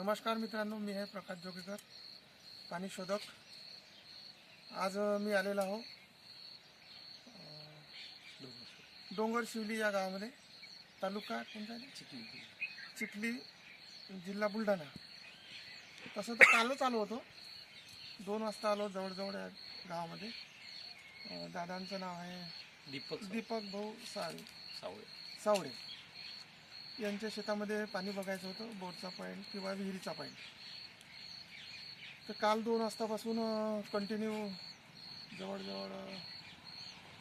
नमस्कार मित्रांनो मी आहे प्रकाश जोगेकर पाणी शोधक. आज मी आलेलो आहो डोंगर शिवली या गावामध्ये. तालुका कोणता? चिखली चिखली जिल्हा बुलढाणा. तसं तर कालच आलो होतो. दोन वाजता आलो जवळजवळ या गावामध्ये. दादांचं नाव आहे दीपक दीपक भाऊ साळी सावळे. सावडे यांच्या शेतामध्ये पाणी बघायचं होतं बोरचा पॉईंट किंवा विहिरीचा पॉईंट तर काल दोन वाजतापासून कंटिन्यू जवळजवळ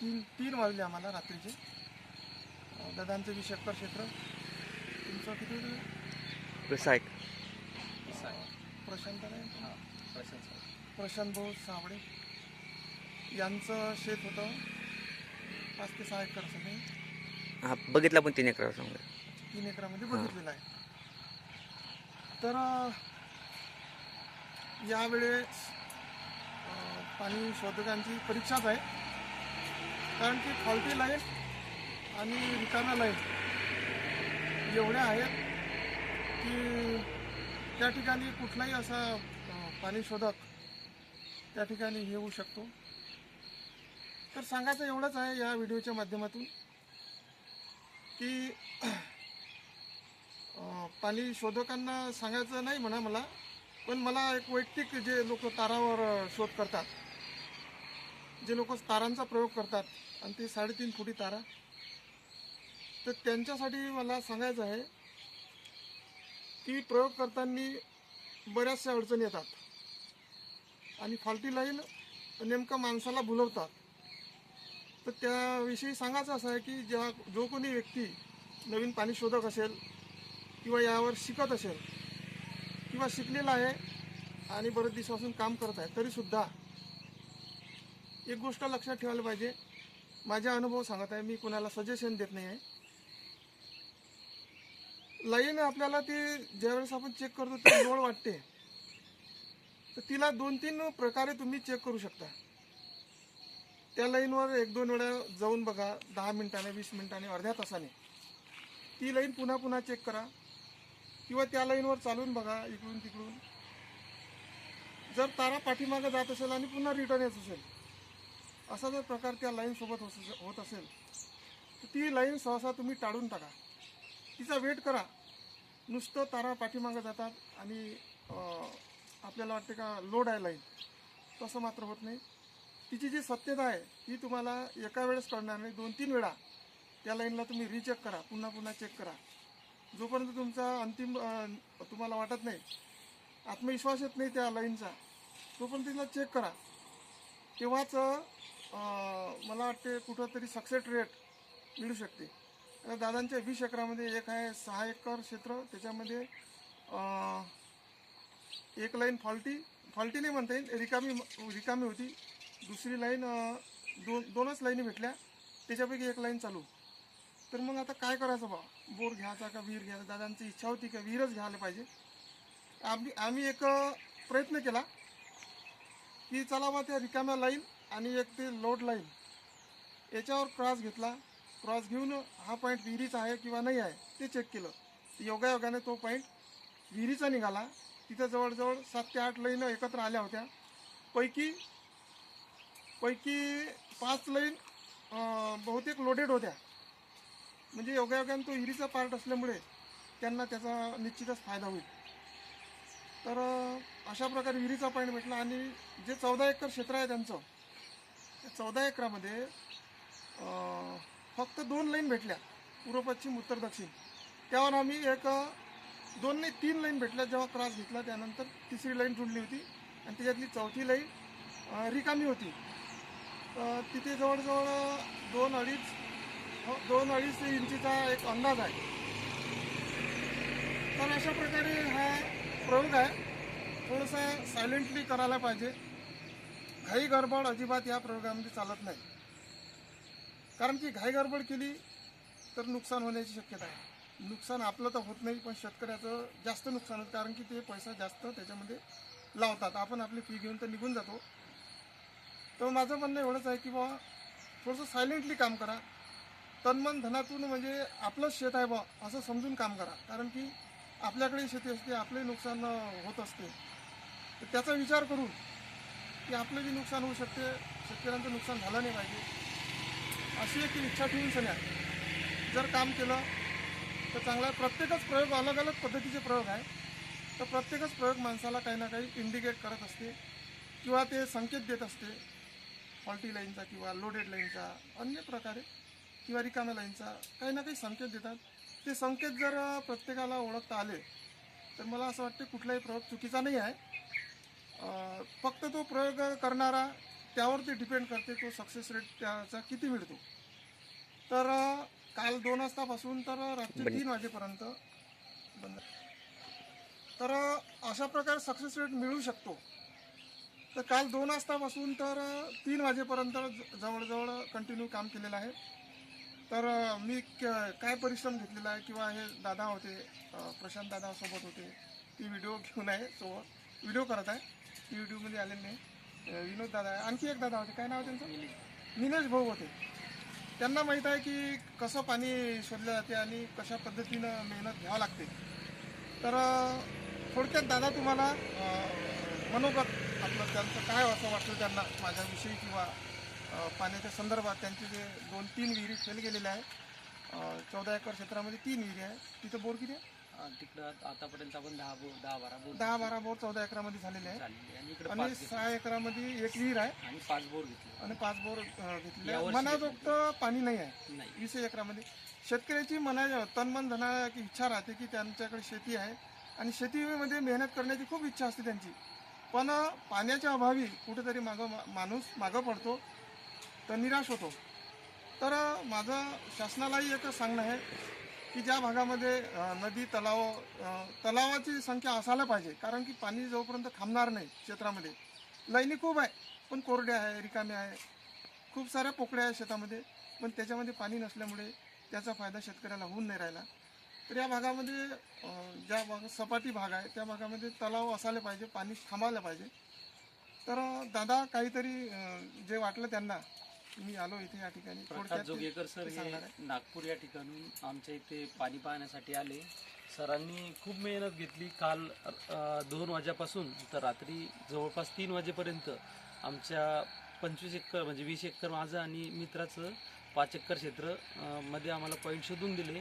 तीन तीन वाजले आम्हाला रात्रीचे. दादांचं वीस एकर क्षेत्र तुमचं किती अं, प्रशांत नाही हां प्रशांत प्रशांत भाऊ सावडे यांचं शेत होतं पाच ते सहा एकर असं हा बघितला पण तीन एकर सांगा तीन एकरामध्ये बघितलेलं आहे. तर यावेळेस पाणी शोधकांची परीक्षाच आहे. कारण की फॉल्टी लाईन आणि रिकाम्या लाईन एवढ्या आहेत की त्या ठिकाणी कुठलाही असा पाणी शोधक त्या ठिकाणी हे होऊ शकतो. तर सांगायचं एवढंच आहे या व्हिडिओच्या माध्यमातून की पाणी शोधकांना सांगायचं नाही म्हणा मला पण मला एक वैयक्तिक जे लोक तारावर शोध करतात जे लोक तारांचा प्रयोग करतात आणि ते साडेतीन फुटी तारा तर त्यांच्यासाठी मला सांगायचं आहे की प्रयोग करताना बऱ्याचशा अडचणी येतात. आणि फॉल्टी लाईन नेमकं माणसाला भुलवतात तर त्याविषयी सांगायचं असं आहे की ज्या जो कोणी व्यक्ती नवीन पाणी शोधक असेल किंवा यावर शिकत असेल किंवा शिकलेला आहे आणि बरेच दिवसापासून काम करत आहे तरीसुद्धा एक गोष्ट लक्षात ठेवायला पाहिजे. माझे अनुभव सांगत आहे मी कोणाला सजेशन देत नाही आहे. लाईन आपल्याला ती ज्यावेळेस आपण चेक करतो ती जवळ वाटते. तर तिला दोन तीन प्रकारे तुम्ही चेक करू शकता. त्या लाईनवर एक दोन वेळा जाऊन बघा दहा मिनिटाने वीस मिनिटाने अर्ध्या तासाने. ती लाईन पुन्हा पुन्हा चेक करा. किंवा त्या लाईनवर चालून बघा इकडून तिकडून. जर तारा पाठीमागं जात असेल आणि पुन्हा रिटर्न येत असेल असा जर प्रकार त्या लाईनसोबत होत होत असेल तर ती लाईन सहसा तुम्ही टाळून टाका. तिचा वेट करा. नुसतं तारा पाठीमागं जातात आणि आपल्याला वाटते का लोड आहे लाईन. तसं मात्र होत नाही. तिची जी सत्यता आहे ती तुम्हाला एका वेळेस कळणार नाही. दोन तीन वेळा त्या लाईनला तुम्ही रिचेक करा. पुन्हा पुन्हा चेक करा. जोपर्यंत तुमचा अंतिम तुम्हाला वाटत नाही आत्मविश्वास येत नाही त्या लाईनचा तोपर्यंत तिला चेक करा. तेव्हाच मला वाटते कुठंतरी सक्सेस रेट मिळू शकते. आता दादांच्या वीस एकरामध्ये एक आहे सहा एकर क्षेत्र त्याच्यामध्ये एक लाईन फॉल्टी फॉल्टी नाही म्हणता येईल रिकामी रिकामी होती. दुसरी लाईन दोन दोनच लाईनी भेटल्या त्याच्यापैकी एक लाईन चालू. तर मग आता काय करायचं बा? बोर घ्यायचा का विहीर घ्यायचा? दादांची इच्छा होती का विहीरच घ्यायला पाहिजे? आम्ही आम्ही एक प्रयत्न केला की चला बा त्या रिकाम्या लाईन आणि एक ते लोड लाईन याच्यावर क्रॉस घेतला. क्रॉस घेऊन हा पॉईंट विहिरीचा आहे किंवा नाही आहे ते चेक केलं. योगायोगाने तो पॉईंट विहिरीचा निघाला. तिथं जवळजवळ सात ते आठ लाईन एकत्र आल्या होत्या. पैकी पैकी पाच लाईन बहुतेक लोडेड होत्या. म्हणजे योगायोगाने तो विहिरीचा पार्ट असल्यामुळे त्यांना त्याचा निश्चितच फायदा होईल. तर अशा प्रकारे विहिरीचा पॉईंट भेटला आणि जे चौदा एकर क्षेत्र आहे त्यांचं त्या चौदा एकरामध्ये फक्त दोन लाईन भेटल्या पूर्व पश्चिम उत्तर दक्षिण. त्यावर आम्ही एक दोन नाही तीन लाईन भेटल्या जेव्हा क्रॉस घेतला त्यानंतर तिसरी लाईन जुळली होती आणि त्याच्यातली चौथी लाईन रिकामी होती. तिथे जवळजवळ दोन अडीच हो, दोन अडीच इंचीचा एक अंदाज आहे. तर अशा प्रकारे हा प्रयोग आहे. थोडंसं सायलेंटली करायला पाहिजे. घाई गडबड अजिबात या प्रयोगामध्ये चालत नाही. कारण की घाई गडबड केली तर नुकसान होण्याची शक्यता आहे. नुकसान आपलं तर होत नाही पण शेतकऱ्याचं जास्त नुकसान होतं. कारण की ते पैसा जास्त त्याच्यामध्ये लावतात. आपण आपली फी घेऊन तर निघून जातो. तर माझं म्हणणं एवढंच आहे की बाबा थोडंसं सायलेंटली काम करा. तन्मन धनातून म्हणजे आपलंच शेत आहे बा असं समजून काम करा. कारण की आपल्याकडे शेती असते आपलंही नुकसान होत असते. तर त्याचा विचार करून की आपलं बी नुकसान होऊ शकते शेतकऱ्यांचं नुकसान झालं नाही पाहिजे. अशी एक इच्छा ठेवून सन्या जर काम केलं तर चांगला आहे. प्रत्येकच प्रयोग अलग अलग पद्धतीचे प्रयोग आहे. तर प्रत्येकच प्रयोग माणसाला काही ना काही इंडिकेट करत असते किंवा ते संकेत देत असते. फॉल्टी लाईनचा किंवा लोडेड लाईनचा अन्य प्रकारे. किंवा रिकाम्या लाईनचा काही ना काही संकेत देतात. ते संकेत जर प्रत्येकाला ओळखता आले तर मला असं वाटतं कुठलाही प्रयोग चुकीचा नाही आहे. फक्त तो प्रयोग करणारा त्यावर ते डिपेंड करते तो सक्सेस रेट त्याचा किती मिळतो. तर काल दोन वाजतापासून तर रात्री. तीन वाजेपर्यंत बंद. तर अशा प्रकारे सक्सेस रेट मिळू शकतो. तर काल दोन वाजतापासून तर तीन वाजेपर्यंत जवळजवळ कंटिन्यू काम केलेलं आहे. तर मी क- काय परिश्रम घेतलेला आहे किंवा हे दादा होते प्रशांत दादा सोबत होते ती व्हिडिओ घेऊन आहे सोबत. व्हिडिओ करत आहे. ती व्हिडिओमध्ये आलेले नाही विनोद दादा आहे. आणखी एक दादा होते. काय नाव त्यांचं? निलेश. भाऊ होते. त्यांना माहीत आहे की कसं पाणी शोधलं जाते आणि कशा पद्धतीनं मेहनत घ्यावं लागते. तर थोडक्यात दादा तुम्हाला मनोगत आपलं त्यांचं काय असं वाटलं त्यांना? माझ्याविषयी किंवा पाण्याच्या संदर्भात त्यांचे जे दोन तीन विहिरी फेल गेलेल्या आहे चौदा एकर क्षेत्रामध्ये तीन विहिरी आहे तिथं बोर किती आहे? तिकडं आतापर्यंत आपण दहा बोर दहा बारा बोर दहा बारा बोर चौदा एकरामध्ये झालेले आहे आणि इकडे. सहा एकरामध्ये एक विहीर आहे. आणि पाच बोर घेतले. आणि पाच बोर अं, घेतले आहे. यावर्षी मनाजोगत पाणी नाही आहे. नाही. वीस एकरामध्ये. शेतकऱ्याची मना तनमन धना की इच्छा राहते की त्यांच्याकडे शेती आहे. आणि शेतीमध्ये मेहनत करण्याची खूप इच्छा असते त्यांची. पण पाण्याच्या अभावी कुठेतरी मागं मा- माणूस मागं पडतो. तर निराश होतो. तर माझं शासनालाही एक सांगणं आहे की ज्या भागामध्ये नदी तलाव तलावाची संख्या असायला पाहिजे कारण की पाणी जोपर्यंत थांबणार नाही क्षेत्रामध्ये लाईनी खूप आहे पण कोरड्या आहे रिकामे आहे खूप साऱ्या पोकड्या आहे शेतामध्ये पण त्याच्यामध्ये पाणी नसल्यामुळे त्याचा फायदा शेतकऱ्याला होऊन नाही राहिला. तर या भागामध्ये ज्या भाग सपाटी भाग आहे त्या भागामध्ये तलाव असायला पाहिजे पाणी थांबायला पाहिजे. तर दादा काहीतरी जे वाटलं त्यांना मी आलो इथे या ठिकाणी. प्रकाश जोगेकर सर. हे नागपूर या ठिकाणून आमच्या इथे पाणी पाहण्यासाठी आले. सरांनी खूप मेहनत घेतली. काल दोन वाजेपासून तर रात्री जवळपास तीन वाजेपर्यंत आमच्या पंचवीस एकर म्हणजे वीस एकर माझं आणि मित्राचं पाच एकर क्षेत्रमध्ये आम्हाला पॉईंट शोधून दिले.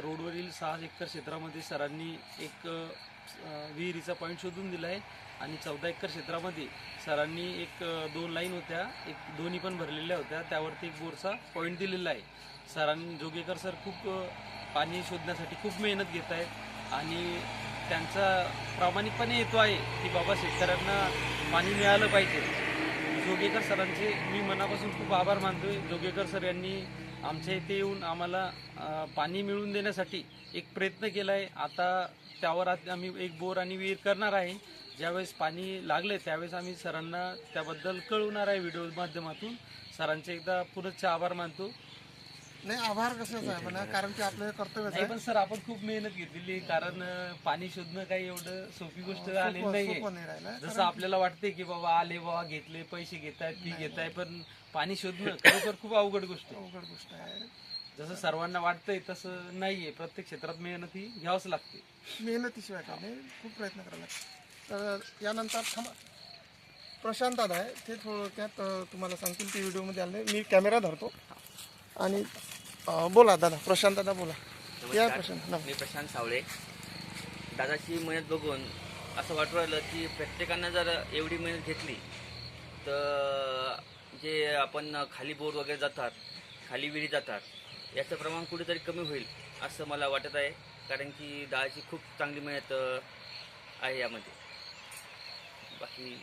रोडवरील सहा एकर क्षेत्रामध्ये सरांनी एक विहिरीचा पॉईंट शोधून दिला आहे आणि चौदा एकर क्षेत्रामध्ये सरांनी एक दोन लाईन होत्या. एक दोन्ही पण भरलेल्या होत्या. त्यावरती एक बोरचा पॉईंट दिलेला आहे. सरांनी जोगेकर सर खूप पाणी शोधण्यासाठी खूप मेहनत घेत आहेत. आणि त्यांचा प्रामाणिकपणे येतो आहे की बाबा शेतकऱ्यांना पाणी मिळालं पाहिजे. जोगेकर सरांचे मी मनापासून खूप आभार मानतोय. जोगेकर सर यांनी आमच्या इथे येऊन आम्हाला पाणी मिळवून देण्यासाठी एक प्रयत्न केला आहे आता त्यावर आम्ही एक बोर आणि विहीर करणार आहे. ज्यावेळेस पाणी लागले त्यावेळेस आम्ही सरांना त्याबद्दल कळवणार आहे व्हिडिओ माध्यमातून. सरांचे एकदा पुनश्च आभार मानतो. नाही आभार कशाचा आहे म्हणा कारण की आपलं कर्तव्यच नाही आहे. पण सर आपण खूप मेहनत घेतलेली कारण अ, पाणी शोधणं काही एवढं सोपी गोष्ट आलेली सोपं नाहीये. सोपं नाही राहिलं जसं आपल्याला वाटते की बाबा आले बाबा घेतले पैसे घेत आहेत फी घेत आहे पण पाणी शोधणं खरोखर खूप अवघड गोष्ट आहे. अवघड गोष्ट आहे. जसं सर्वांना वाटतंय तसं नाहीये. प्रत्येक क्षेत्रात मेहनत ही घ्यावंच लागते. मेहनतीशिवाय काय नाही खूप प्रयत्न करायला लागतात. तर यानंतर थांबा. प्रशांत दादा आहे ते थोडक्यात अं, तुम्हाला सांगतील ते व्हिडिओमध्ये आले. मी कॅमेरा धरतो. आणि बोला दादा प्रशांत दादा बोला. या प्रशांत. मी प्रशांत सावळे. दादाची मेहनत बघून असं वाटू राहिलं की प्रत्येकानं जर एवढी मेहनत घेतली तर जे आपण खाली बोर वगैरे जातात खाली विहिरी जातात याचं प्रमाण कुठेतरी कमी होईल असं मला वाटत आहे. कारण की दादाची खूप चांगली मेहनत आहे यामध्ये. बाकी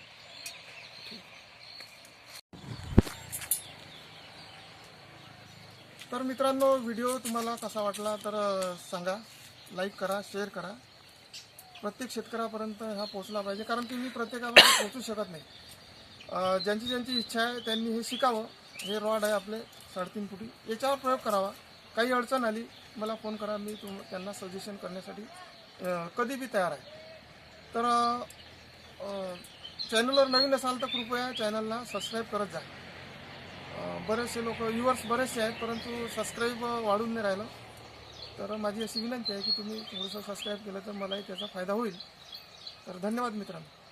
तर मित्रांनो व्हिडिओ तुम्हाला कसा वाटला तर सांगा. लाईक करा शेअर करा. प्रत्येक शेतकऱ्यापर्यंत हा पोचला पाहिजे कारण की मी प्रत्येकापर्यंत पोचू शकत नाही. ज्यांची ज्यांची इच्छा आहे त्यांनी हे शिकावं. हे रॉड आहे आपले साडेतीन फुटी. याच्यावर प्रयोग करावा. काही अडचण आली मला फोन करा. मी तुम त्यांना सजेशन करण्यासाठी कधीबी कधी बी तयार आहे. तर चॅनलवर नवीन असाल तर कृपया चॅनलला सबस्क्राईब करत जा. बरेचसे लोक व्ह्युअर्स बरेचसे आहेत परंतु सबस्क्राईब वाढून नाही राहिलं. तर माझी अशी विनंती आहे की तुम्ही थोडंसं सबस्क्राईब केलं तर मलाही त्याचा फायदा होईल. तर धन्यवाद मित्रांनो.